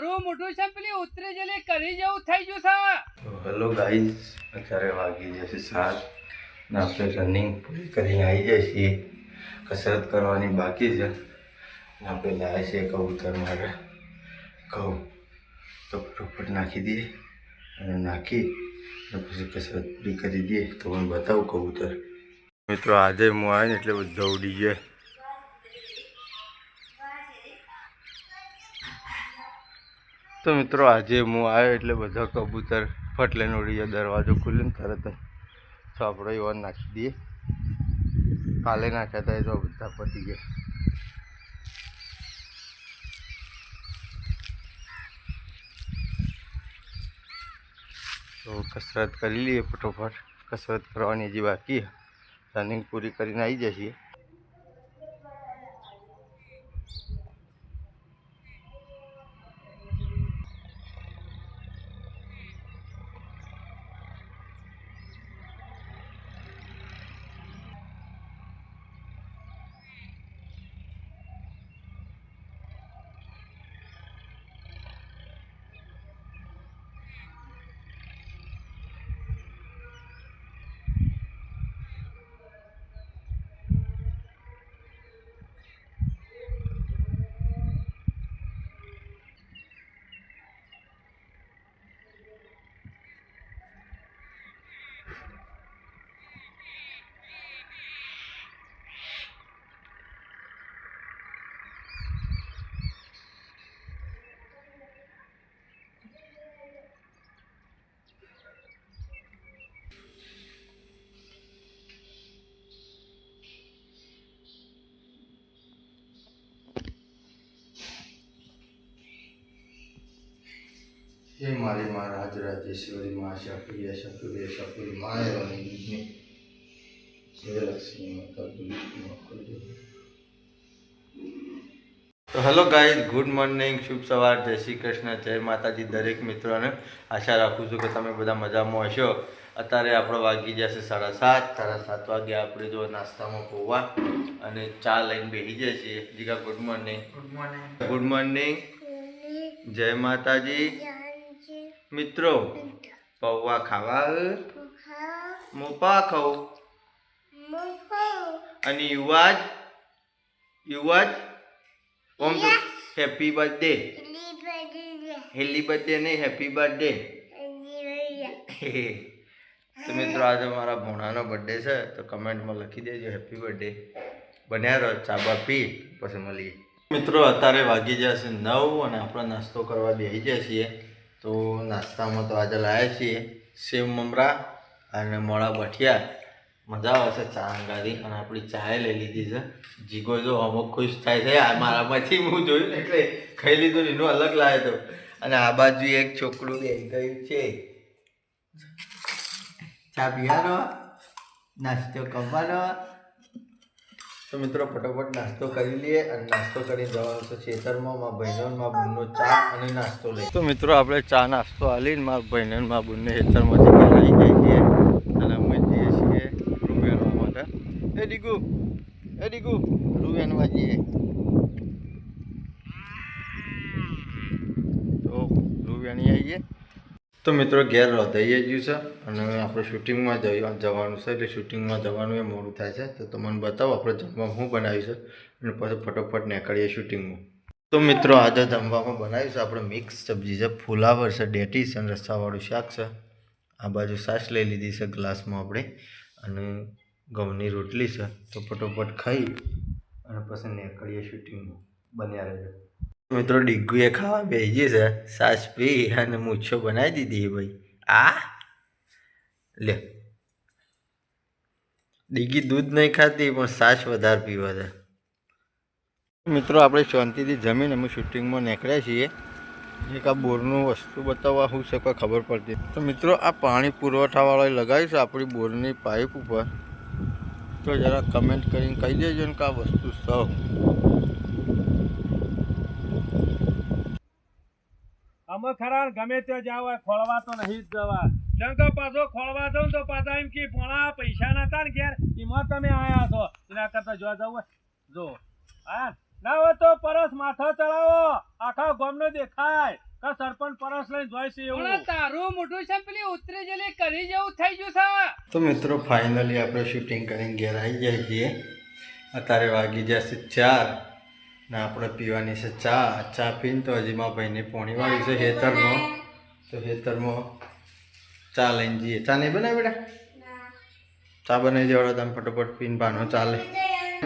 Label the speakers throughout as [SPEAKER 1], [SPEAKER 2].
[SPEAKER 1] મારું મોઢું છે પેલી ઉતરી જેલી કરી જેવું થઈ ગયું છે.
[SPEAKER 2] હેલો ગાઈઝ અત્યારે વાગી જશે સાત ને આપણે રનિંગ પૂરી કરીને આવી જાય છીએ. કસરત કરવાની બાકી છે. ને આપણે લાવે છે કબૂતર માટે ઘઉં તો ફટોફટ નાખી દઈએ અને નાખી અને પછી કસરત પૂરી કરી દઈએ. તો હું બતાવું કબૂતર. મિત્રો, આજે હું આવીને એટલે બધું ઉડી ગયા. તો મિત્રો, આજે હું આવ્યો એટલે બધા કબૂતર ફટ લઈને ઉડી જાય દરવાજો ખુલ્યો ને તરત જ આપણે એવા નાખી દઈએ. કાલે નાખ્યા હતા એ તો બધા પતી ગયા. તો કસરત કરી લઈએ ફટોફટ. કસરત કરવાની હજી બાકી. રનિંગ પૂરી કરીને આવી જઈએ. હે મારી મા રાજ રાજેશ્વરી મા શક્રિય શક્રિય શક્રિય માય જય લક્ષ્મી માતા તો હેલો ગાઈઝ ગુડ મોર્નિંગ શુભ સવાર જય શ્રી કૃષ્ણ જય માતાજી દરેક મિત્રોને. આશા રાખું છું કે તમે બધા મજામાં હશો. અત્યારે આપણો વાગી જશે સાડા સાત સાડા સાત વાગે આપણે જો નાસ્તામાં પૌવા અને ચા લઈને બેસી જાય છીએ. જીગા good morning
[SPEAKER 1] good morning
[SPEAKER 2] good morning જય માતાજી. મિત્રો પૌવા ખાવા મોપા ખાઉ અને યુવાજ? યુવાજ? ઓમ હેપી બર્થડે. હેલી બર્થડે નહીં હેપી બર્થડે. તો મિત્રો આજે મારા ભોણાનો બર્થડે છે તો કમેન્ટમાં લખી દેજો હેપી બર્થડે. બન્યા રહો ચાબા પી પછી મળીએ. મિત્રો અત્યારે વાગી જશે નવ અને આપણે નાસ્તો કરવા બેસી જાય છીએ. તો નાસ્તામાં તો આજે લાવ્યા છીએ સેવ મમરા અને મોળા બઠિયા મજા આવશે ચા અંગારી અને આપણી ચાએ લઈ લીધી છે. જીગો જો અમુક ખુશ થાય છે. આ મારામાંથી હું જોયું એટલે ખાઈ લીધું એનું અલગ લાવ્યો હતો અને આ બાજુ એક છોકરું બેસી ગયું છે. ચા પીવાનો? નાસ્તો કરવાનો? તો મિત્રો ફટાફટ નાસ્તો કરી લઈએ અને નાસ્તો કરી જવાનું છે ખેતરમાં. મારા બહેનો ને બુનનો ચા અને નાસ્તો લઈ. તો મિત્રો આપણે ચા નાસ્તો આલીને મારા બહેનો ને બુનને ખેતરમાંથી આવી જઈએ છીએ અને અમે જઈએ છીએ રૂ માટે. એ ડીગુ એ ડીગુ રૂ જઈએ. તો મિત્રો ઘેર રોધાઈ ગયું છે અને આપણે શૂટિંગમાં જવાનું છે, એટલે શૂટિંગમાં જવાનું એ મોડું થાય છે. તો તમને બતાવો આપણે જમવા શું બનાવ્યું છે અને પછી ફટોફટ નીકળીએ શૂટિંગમાં. તો મિત્રો આજે જમવામાં બનાવ્યું છે આપણે મિક્સ સબ્જી છે, ફુલાવર છે ડેટી છે અને રસાવાળું શાક છે. આ બાજુ સાસ લઈ લીધી છે ગ્લાસમાં આપણે અને ઘઉંની રોટલી છે. તો ફટોફટ ખાઈ અને પછી નીકળીએ શૂટિંગમાં. બન્યા રહેજો. મિત્રો ડીગુએ ખાવા બેસી છે. સાસ પી અને મૂછો બનાવી દીધી ભાઈ. આ? લે. ડીગી દૂધ નહીં ખાતી, પણ સાસ વધારે પીવા છે. મિત્રો, આપણે શાંતિથી જમીને અમે શૂટિંગમાં નીકળ્યા છીએ. એક આ બોરનું વસ્તુ બતાવવા શું છે ખબર પડતી તો મિત્રો, આ પાણી પુરવઠાવાળાએ લગાવીશું આપણી બોરની પાઇપ ઉપર. તો જરા કમેન્ટ કરીને કહી દેજો ને કે આ વસ્તુ સૌ
[SPEAKER 1] અમે ખરા ગમે ત્યાં જાવ ખોળવા તો નહીં જ જવા. કે પાછો ખોળવા જાઉં તો પાછા એમ કે પોણા પૈસા નતા ને ઘેર એમાં તમે આયા છો. એના કરતા જોવા જવું હોય. જો. હા? ના હોય તો પરસ માથો ચડાવો. આખા ગામનો દેખાય. કે સરપંચ પરસ લઈને જોઈ છે એવું.
[SPEAKER 3] તારું મોઢું છે પેલી ઉતરી જેલી કરી જેવું થઈ ગયું છે.
[SPEAKER 2] તો મિત્રો ફાઇનલી આપણે શૂટિંગ કરીને ઘેર આવી જાય છીએ અત્યારે વાગી જશે ચાર. ને આપણે પીવાની છે ચા. ચા પીને તો હજી મારા ભાઈને પોણી વાળી છે હેતરમાં તો હેતરમાં ચા લઈને જઈએ. ચા નહીં બનાવી બેટા? ચા બનાવી દેવાડો તમે ફટોફટ પીને પાનો ચાલે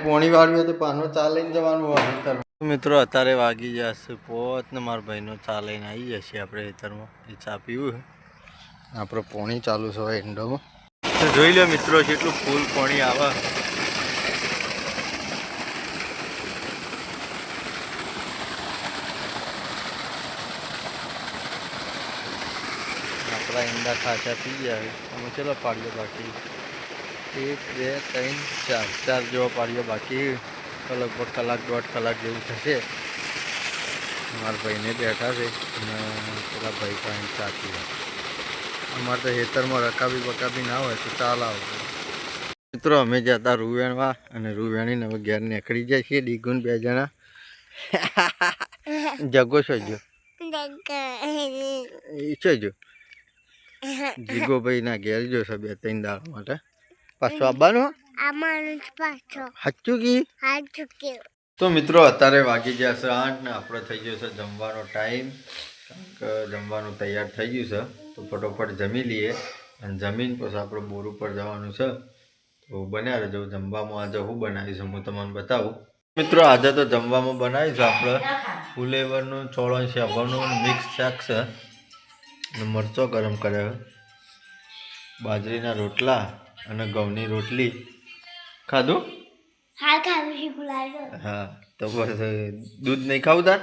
[SPEAKER 2] પોણી વાળવી હોય તો પાનો ચા લઈને જવાનું હોય મિત્રો અત્યારે વાગી જશે પોત ને મારા ભાઈનો ચા લઈને આવી જશે આપણે હેતરમાં એ ચા પીવું આપણો આપણે પોણી ચાલુ છે એન્ડોમાં જોઈ લો મિત્રો કેટલું ફૂલ પોણી આવે. આપણા ઈંડા ખાચા પી ગયા અમે ચલો પાડીએ બાકી. એક બે ત્રણ ચાર. ચાર જેવા પાડીએ બાકી. લગભગ કલાક દોઢ કલાક જેવું થશે. મારા ભાઈને બેઠા છે. અને પેલા ભાઈ પાસે ચા અમારે તો ખેતરમાં રકાબી બકાબી ના હોય તો ચાલ આવશે મિત્રો અમે જતા રૂવેણવા અને રૂવેણીને હવે ઘેર નીકળી જાય છીએ ડીગુન બે જણા. જગો છો જો એ જીગો ભાઈ ના ઘેર જોશે બે ત્રણ દાળ માટે. પાછું આવવાનું?
[SPEAKER 4] આમાં પાછો.
[SPEAKER 2] સાચું કી?
[SPEAKER 4] હાથ ચૂક્યો
[SPEAKER 2] તો મિત્રો અત્યારે વાગી ગયા છે આઠ ને આપણો થઈ ગયો છે જમવાનો ટાઈમ. કે જમવાનું તૈયાર થઈ ગયું છે તો ફટોફટ જમી લઈએ. અને જમીન પછી આપણે બોર ઉપર જવાનું છે. તો બન્યા રહેજો જમવામાં આજે હું બનાવીશ હું તમને બતાવું. મિત્રો આજે તો જમવામાં બનાવીશું આપણે ફુલેવરનું ચોળણ શેવનું મિક્સ શાક છે. અને મરચો ગરમ કર્યો. બાજરીના રોટલા અને ઘઉંની રોટલી. ખાધું?
[SPEAKER 4] છે ગુલાબ
[SPEAKER 2] હા તો બસ દૂધ નહીં ખાવું તાર?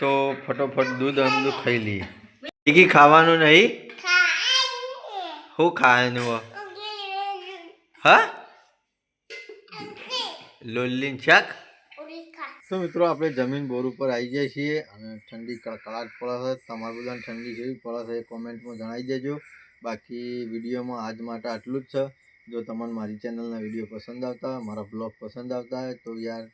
[SPEAKER 2] તો ફટોફટ દૂધ અમદું ખાઈ લઈએ. ટીકી ખાવાનું નહીં? શું ખાવાનું હો? હા? લોલીન શાક? તો મિત્રો, આપણે જમીન બોર ઉપર આવી જાય છીએ અને ઠંડી કડકડાટ પડે છે. તમારે બધાને ઠંડી કેવી પડે છે એ કોમેન્ટમાં જણાવી દેજો. બાકી વિડીયોમાં આજ માટે આટલું જ છે. જો તમને મારી ચેનલના વીડિયો પસંદ આવતા હોય, મારા બ્લોગ પસંદ આવતા હોય, તો યાર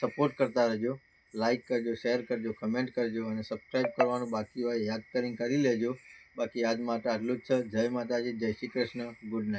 [SPEAKER 2] સપોર્ટ કરતા રહેજો. લાઇક કરજો, શેર કરજો, કમેન્ટ કરજો અને સબસ્ક્રાઈબ કરવાનું બાકી હોય યાદ કરીને કરી લેજો. બાકી આજ માટે આટલું જ છે. જય માતાજી, જય શ્રી કૃષ્ણ. Good night.